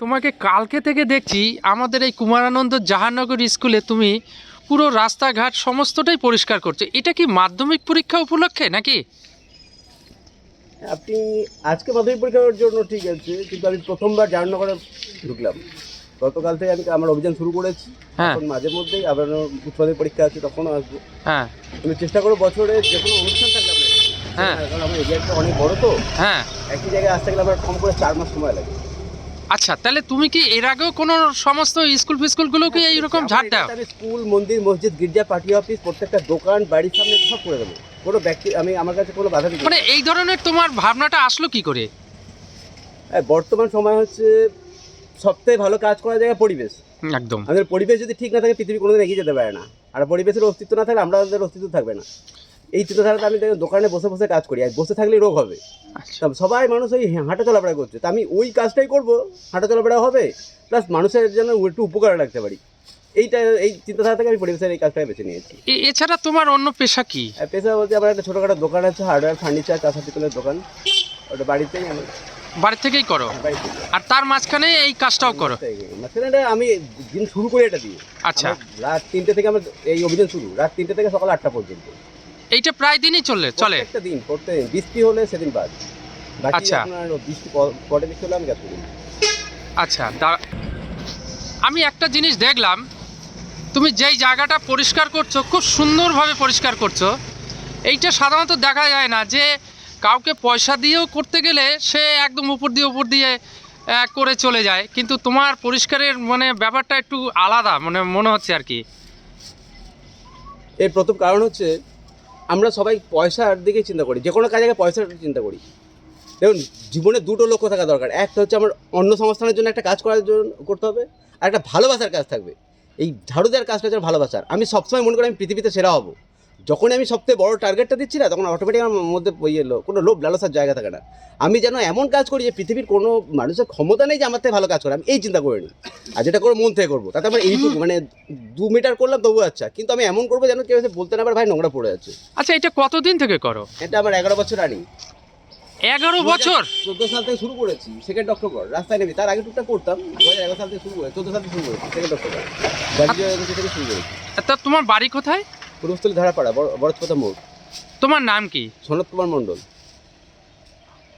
তোমাকে কালকে থেকে দেখছি আমাদের এই কুমারানন্দ জাহানগর স্কুলে তুমি পুরো রাস্তাঘাট সমস্তটাই পরিষ্কার করছ। এটা কি মাধ্যমিক পরীক্ষা উপলক্ষে নাকি? আপনি আজকে মাধ্যমিক পরীক্ষার জন্য ঠিক আছে, কিন্তু আমি প্রথমবার জাহানগরে ঢুকলাম। গতকাল থেকে আমি আমার অভিযান শুরু করেছি। হ্যাঁ। এখন মাঝে মধ্যেই আবার উচ্চ পরীক্ষা আছে তখনও আসব। হ্যাঁ। আমি চেষ্টা করব বছরে যে কোনো অনুষ্ঠান থাকলে হ্যাঁ। কারণ আমার এরিয়াটা অনেক বড় তো। হ্যাঁ। একই জায়গায় আসতে গেলে আমার কম করে চার মাস সময় লাগে। আচ্ছা তাহলে তুমি কি এর আগেও কোনো সমস্ত স্কুল ফিস্কুলগুলোকে এইরকম আমার ঝাড় দাও? আমি স্কুল মন্দির মসজিদ গির্জা পার্টি অফিস প্রত্যেকটা দোকান বাড়ির সামনে সব করে দেবো। কোনো ব্যক্তি আমি আমার কাছে কোনো বাধা দিই মানে এই ধরনের তোমার ভাবনাটা আসলো কি করে? হ্যাঁ, বর্তমান সময় হচ্ছে সবথেকে ভালো কাজ করা জায়গা পরিবেশ। একদম। আমাদের পরিবেশ যদি ঠিক না থাকে পৃথিবী কোনোদিন এগিয়ে যেতে পারে না। আর পরিবেশের অস্তিত্ব না থাকলে আমরা আমাদের অস্তিত্ব থাকবে না। এই চিন্তাধারাটা আমি দেখেন দোকানে বসে বসে কাজ করি। আর বসে থাকলেই রোগ হবে। আচ্ছা। সবাই মানুষ ওই হাঁটা চলাফেরা করছে। তা আমি ওই কাজটাই করব হাঁটা চলাফেরা হবে। প্লাস মানুষের জন্য একটু উপকার রাখতে পারি। এইটা এই চিন্তাধারা থেকে আমি পরিবেশের এই কাজটাই বেছে নিয়েছি। এছাড়া তোমার অন্য পেশা কি? পেশা বলতে আমার একটা ছোটোখাটো দোকান আছে হার্ডওয়্যার ফার্নিচার কাঁচা পিতলের দোকান। ওটা বাড়িতেই আমি বাড়ি থেকেই করো? বাড়িতে আর তার মাঝখানে এই কাজটাও করো? মাঝখানে এটা আমি দিন শুরু করি এটা দিয়ে। আচ্ছা। আমার রাত তিনটে থেকে আমার এই অভিযান শুরু। রাত তিনটে থেকে সকাল আটটা পর্যন্ত। এইটা প্রায় দিনই চলে চলে? একটা দিন প্রত্যেক বৃষ্টি হলে সেদিন বাদ। বাকি আচ্ছা। আপনার বৃষ্টি বৃষ্টি হলে আমি কাজ করি আচ্ছা দা- আমি একটা জিনিস দেখলাম। তুমি যেই জায়গাটা পরিষ্কার করছ খুব সুন্দরভাবে পরিষ্কার করছ এইটা সাধারণত দেখা যায় না যে কাউকে পয়সা দিয়েও করতে গেলে সে একদম উপর দিয়ে উপর দিয়ে করে চলে যায়। কিন্তু তোমার পরিষ্কারের মানে ব্যাপারটা একটু আলাদা মানে মনে হচ্ছে আর কি। এর প্রথম কারণ হচ্ছে, আমরা সবাই পয়সার দিকে চিন্তা করি, যে কোনো কাজে পয়সার চিন্তা করি। দেখুন, জীবনে দুটো লক্ষ্য থাকা দরকার। একটা হচ্ছে আমার অন্য সংস্থানের জন্য একটা কাজ করার জন্য করতে হবে, আর একটা ভালোবাসার কাজ থাকবে। এই ঝাড়ু দেওয়ার কাজটা হচ্ছে ভালোবাসার। আমি সবসময় মনে করি আমি পৃথিবীতে সেরা হব। যখন আমি সবথেকে বড় টার্গেটটা দিচ্ছি না তখন অটোমেটিক আমার মধ্যে ওই এলো কোনো লোভ লালসার জায়গা থাকে না। আমি যেন এমন কাজ করি যে পৃথিবীর কোনো মানুষের ক্ষমতা নেই যে আমার থেকে ভালো কাজ করে আমি এই চিন্তা করি না। আর যেটা করে মন থেকে করব তাতে আমার এইটুকু মানে দু মিটার করলাম তবু আচ্ছা কিন্তু আমি এমন করব যেন কেউ বলতে না পারে ভাই নোংরা পড়ে যাচ্ছে আচ্ছা এটা কতদিন থেকে করো? এটা আমার এগারো বছর রানি এগারো বছর? চোদ্দ সাল থেকে শুরু করেছি সেকেন্ড অক্টোবর রাস্তায় নেমে। তার আগে টুকটা করতাম দু হাজার এগারো সাল থেকে শুরু করে চোদ্দ সাল থেকে শুরু করেছি সেকেন্ড অক্টোবর থেকে শুরু করেছি। তা তোমার বাড়ি কোথায়? পূর্বস্থলী ধারাপাড়া বরজপথা মোড়। তোমার নাম কি? সনৎ কুমার মণ্ডল।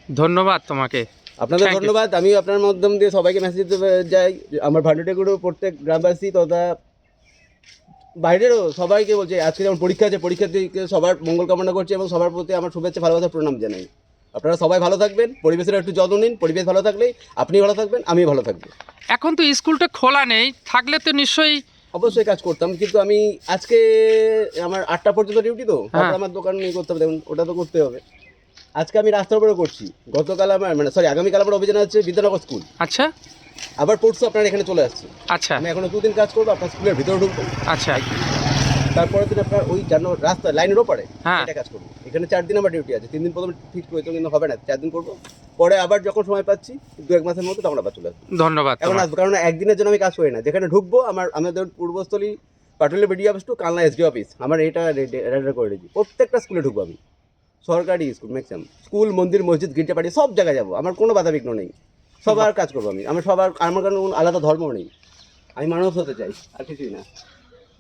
ধন্যবাদ তোমাকে। আপনাদের ধন্যবাদ। আমি আপনার মাধ্যম দিয়ে সবাইকে মেসেজ দিতে যাই। আমার ভান্ডুটেগুলো প্রত্যেক গ্রামবাসী তথা বাইরেরও সবাইকে বলছে আজকে যেমন পরীক্ষা আছে পরীক্ষা থেকে সবার মঙ্গল কামনা করছি এবং সবার প্রতি আমার শুভেচ্ছা ভালোবাসা প্রণাম জানাই। আপনারা সবাই ভালো থাকবেন পরিবেশের একটু যত্ন নিন পরিবেশ ভালো থাকলেই আপনি ভালো থাকবেন আমি ভালো থাকব। এখন তো স্কুলটা খোলা নেই থাকলে তো নিশ্চয়ই অবশ্যই কাজ করতাম কিন্তু আমি আজকে আমার আটটা পর্যন্ত ডিউটি তো হ্যাঁ। তারপর আমার দোকান নিয়ে করতে হবে দেখুন ওটা তো করতে হবে। আজকে আমি রাস্তার উপরে করছি। গতকাল আমার মানে সরি আগামীকাল আমার অভিযান আছে বিদ্যানগর স্কুল। আচ্ছা। আবার পরশু আপনার এখানে চলে আসছে আচ্ছা। আমি এখনও দুদিন কাজ করব আপনার স্কুলের ভিতরে ঢুকবো। আচ্ছা। তারপরের দিন আপনার ওই জানো রাস্তা লাইনের ওপারে হ্যাঁ। এটা কাজ করব। এখানে চার দিন আমার ডিউটি আছে। তিন দিন প্রথমে ঠিক করেছ কিন্তু হবে না। চার দিন করব। পরে আবার যখন সময় পাচ্ছি দু এক মাসের মধ্যে তখন আবার চলে আসব। ধন্যবাদ এখন। আসব। কারণ একদিনের জন্য আমি কাজ করি না। যেখানে ঢুকবো আমার আমাদের Purbasthali Patuli BD office to Kalna SD office আমার এটা রেডার করে রেখেছি। প্রত্যেকটা স্কুলে ঢুকবো আমি। সরকারি স্কুল ম্যাক্সিমাম স্কুল মন্দির মসজিদ গির্জা পাড়ি সব জায়গায় যাব। আমার কোনো বাধা বিঘ্ন নেই। সবার কাজ করব আমি। আমার সবার আমার কারণে কোনো আলাদা ধর্ম নেই। আমি মানুষ হতে চাই আর কিছুই না।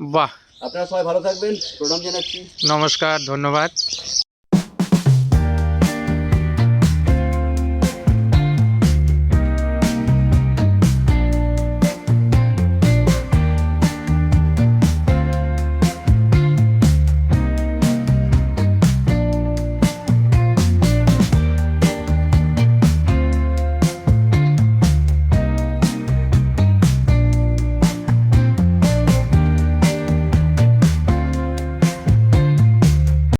বাহ। আপনারা সবাই ভালো থাকবেন। প্রণাম জানাচ্ছি। নমস্কার ধন্যবাদ।